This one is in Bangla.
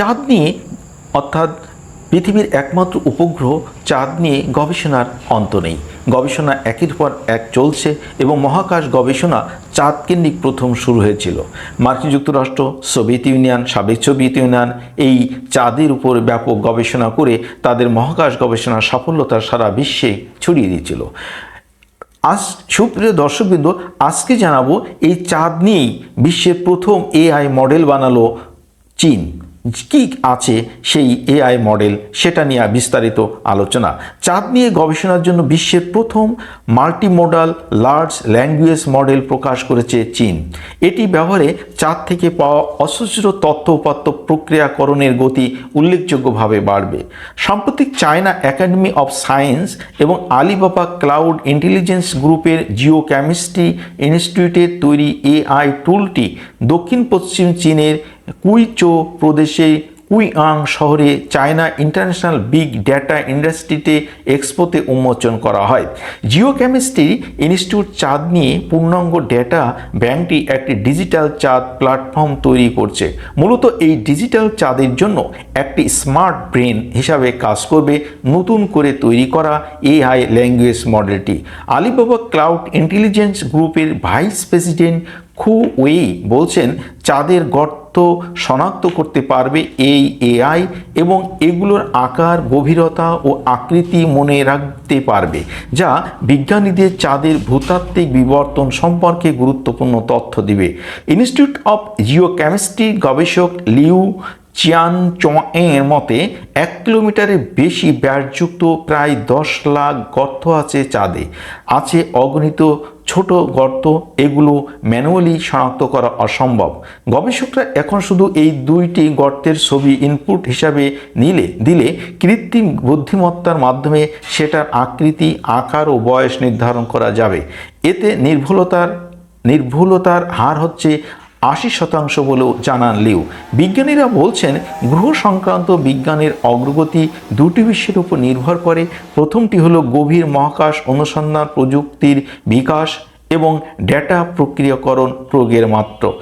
চাঁদ নিয়ে, অর্থাৎ পৃথিবীর একমাত্র উপগ্রহ চাঁদ নিয়ে গবেষণার অন্ত নেই। গবেষণা একের পর এক চলছে এবং মহাকাশ গবেষণা চাঁদ কেন্দ্রিক প্রথম শুরু হয়েছিল। মার্কিন যুক্তরাষ্ট্র, সোভিয়েত ইউনিয়ন, সাবেক সোভিয়েত ইউনিয়ন এই চাঁদের উপর ব্যাপক গবেষণা করে তাদের মহাকাশ গবেষণার সাফল্যতা সারা বিশ্বে ছড়িয়ে দিয়েছিল। আজ সুপ্রিয় দর্শকবৃন্দ, আজকে জানাব এই চাঁদ নিয়েই বিশ্বের প্রথম এআই মডেল বানালো চীন। কি আছে সেই এআই মডেল সেটা নিয়ে বিস্তারিত আলোচনা। চাঁদ নিয়ে গবেষণার জন্য বিশ্বের প্রথম মাল্টিমোডাল লার্জ ল্যাঙ্গুয়েজ মডেল প্রকাশ করেছে চীন। এটি ব্যবহারে চাঁদ থেকে পাওয়া অসুস্থ তথ্য উপাত্ত প্রক্রিয়াকরণের গতি উল্লেখযোগ্যভাবে বাড়বে। সাম্প্রতিক চায়না একাডেমি অফ সায়েন্স এবং আলিবাবা ক্লাউড ইন্টেলিজেন্স গ্রুপের জিও কেমিস্ট্রি ইনস্টিটিউটের তৈরি এআই টুলটি দক্ষিণ পশ্চিম চীনের কুইচো প্রদেশে কুইআং শহরে চায়না ইন্টারন্যাশনাল বিগ ডেটা ইন্ডাস্ট্রিতে এক্সপোতে উন্মোচন করা হয়। জিও কেমিস্ট্রি ইনস্টিটিউট চাঁদ নিয়ে পূর্ণাঙ্গ ডেটা ব্যাংকটি একটি ডিজিটাল চাঁদ প্ল্যাটফর্ম তৈরি করছে। মূলত এই ডিজিটাল চাঁদের জন্য একটি স্মার্ট ব্রেন হিসাবে কাজ করবে নতুন করে তৈরি করা এআই ল্যাঙ্গুয়েজ মডেলটি। আলিবাবা ক্লাউড ইন্টেলিজেন্স গ্রুপের ভাইস প্রেসিডেন্ট খু ওয়েই বলছেন, চাঁদের গর্ত শনাক্ত করতে পারবে এই এআই এবং এগুলোর আকার, গভীরতা ও আকৃতি মনে রাখতে পারবে, যা বিজ্ঞানীদের চাঁদের ভূতাত্ত্বিক বিবর্তন সম্পর্কে গুরুত্বপূর্ণ তথ্য দিবে। ইনস্টিটিউট অফ জিওকেমিস্ট্রি গবেষক লিউ চিয়ান এর মতে, এক কিলোমিটারের বেশি ব্যাসযুক্ত প্রায় দশ লাখ গর্ত আছে চাঁদে। আছে অগণিত ছোট গর্ত, এগুলো ম্যানুয়ালি শনাক্ত করা অসম্ভব। গবেষকরা এখন শুধু এই দুইটি গর্তের ছবি ইনপুট হিসাবে নিলে, দিলে কৃত্রিম বুদ্ধিমত্তার মাধ্যমে সেটার আকৃতি, আকার ও বয়স নির্ধারণ করা যাবে। এতে নির্ভুলতার নির্ভুলতার হার হচ্ছে আশি শতাংশ বলেও জানান লিউ। বিজ্ঞানীরা বলছেন, গ্রহ সংক্রান্ত বিজ্ঞানের অগ্রগতি দুটি বিশ্বের উপর নির্ভর করে। প্রথমটি হলো গভীর মহাকাশ অনুসন্ধান প্রযুক্তির বিকাশ এবং ডেটা প্রক্রিয়াকরণ প্রয়োগের মাত্র।